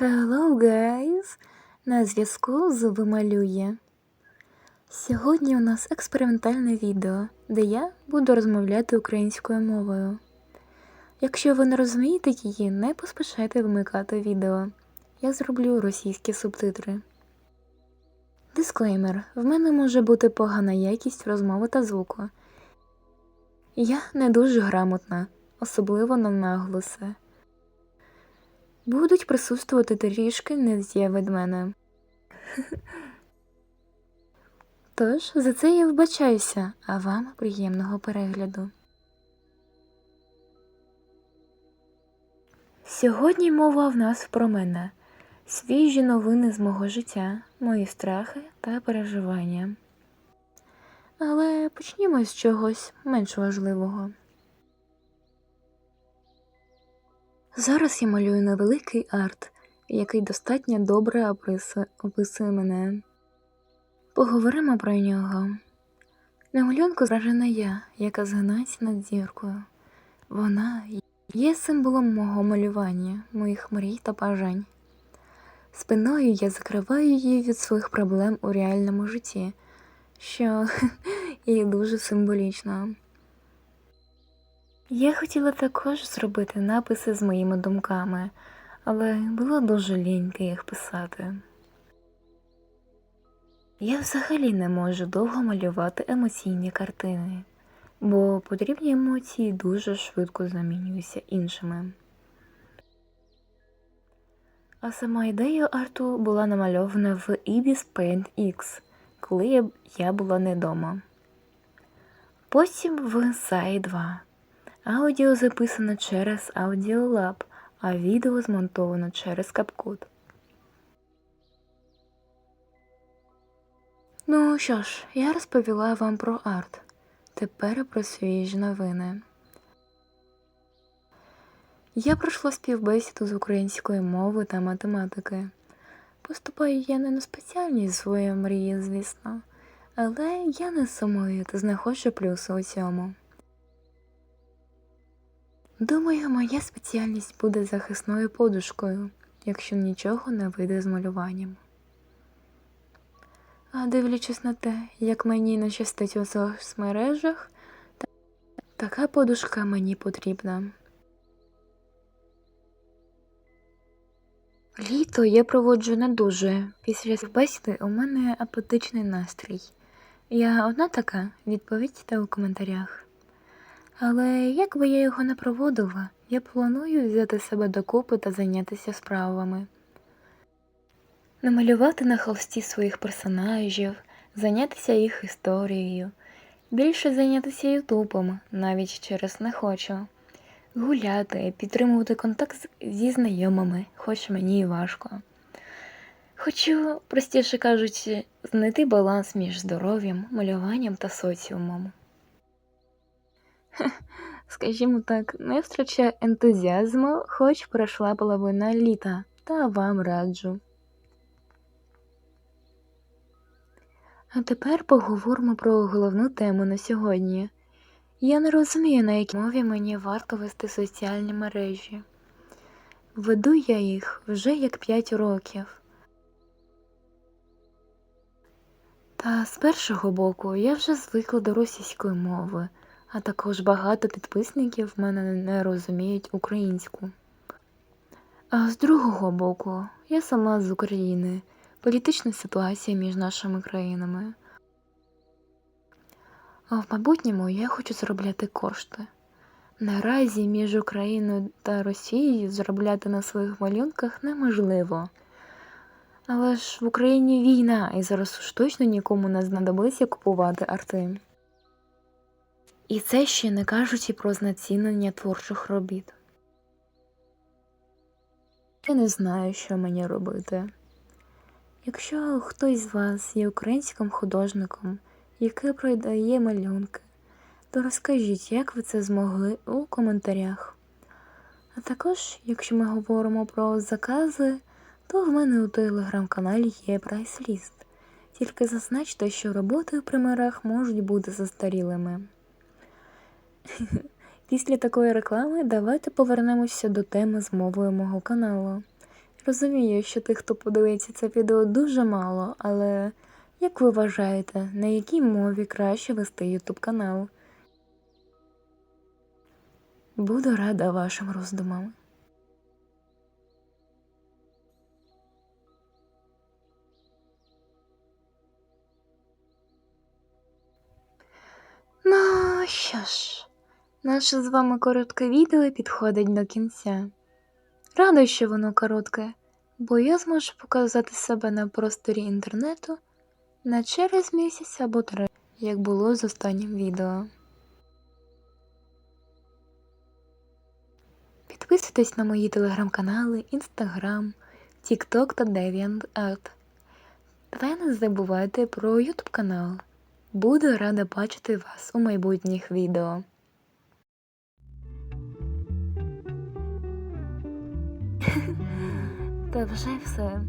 Hello, guys! На зв'язку Зуби малює. Сьогодні у нас експериментальне відео, де я буду розмовляти українською мовою. Якщо ви не розумієте її, не поспішайте вмикати відео. Я зроблю російські субтитри. Дисклеймер: в мене може бути погана якість розмови та звуку. Я не дуже грамотна, особливо на наголоси. Будуть присутствувати трішки невз'є від мене. Тож, за це я вбачаюся, а вам приємного перегляду. Сьогодні мова в нас про мене. Свіжі новини з мого життя, мої страхи та переживання. Але почнімо з чогось менш важливого. Зараз я малюю невеликий арт, який достатньо добре описує, мене. Поговоримо про нього. На малюнку зражена я, яка згинається над зіркою. Вона є символом мого малювання, моїх мрій та бажань. Спиною я закриваю її від своїх проблем у реальному житті, що є дуже символічно. Я хотіла також зробити написи з моїми думками, але було дуже ліньки їх писати. Я взагалі не можу довго малювати емоційні картини, бо потрібні емоції дуже швидко замінюються іншими. А сама ідея арту була намальована в Ibis Paint X, коли я, була не вдома. Потім в SAI 2. Аудіо записано через Audiolab, а відео змонтовано через CapCut. Ну що ж, я розповіла вам про арт. Тепер про свіжі новини. Я пройшла співбесіду з української мови та математики. Поступаю я не на спеціальність своєї мрії, звісно, але я не сумую та знаходжу плюси у цьому. Думаю, моя спеціальність буде захисною подушкою, якщо нічого не вийде з малюванням. А дивлячись на те, як мені не щастить у соцмережах, така подушка мені потрібна. Літо я проводжу не дуже. Після бесіди у мене апатичний настрій. Я одна така, відповідьте у коментарях. Але як би я його не проводила, я планую взяти себе докупи та зайнятися справами. Намалювати на холсті своїх персонажів, зайнятися їх історією, більше зайнятися ютубом, навіть через не хочу, гуляти, підтримувати контакт зі знайомими, хоч мені і важко. Хочу, простіше кажучи, знайти баланс між здоров'ям, малюванням та соціумом. Скажімо так, не втрачаю ентузіазму, хоч пройшла половина літа, та вам раджу. А тепер поговоримо про головну тему на сьогодні. Я не розумію, на якій мові мені варто вести соціальні мережі. Веду я їх вже як 5 років. Та з першого боку я вже звикла до російської мови, а також багато підписників в мене не розуміють українську. А з другого боку, я сама з України політична ситуація між нашими країнами. А в майбутньому я хочу заробляти кошти. Наразі між Україною та Росією заробляти на своїх малюнках неможливо. Але ж в Україні війна, і зараз уж точно нікому не знадобиться купувати арти. І це ще не кажучи про знецінення творчих робіт. Я не знаю, що мені робити. Якщо хтось з вас є українським художником, який продає малюнки, то розкажіть, як ви це змогли у коментарях. А також, якщо ми говоримо про закази, то в мене у телеграм-каналі є прайс-ліст. Тільки зазначте, що роботи в примерах можуть бути застарілими. Після такої реклами давайте повернемося до теми з мовою мого каналу. Розумію, що тих, хто подивиться це відео, дуже мало, але як ви вважаєте, на якій мові краще вести YouTube канал? Буду рада вашим роздумам. Ну що ж, наше з вами коротке відео підходить до кінця. Рада, що воно коротке, бо я зможу показати себе на просторі інтернету не через місяць або три, як було з останнім відео. Підписуйтесь на мої телеграм-канали, інстаграм, тікток та DeviantArt. Та не забувайте про ютуб канал. Буду рада бачити вас у майбутніх відео. Та вже все.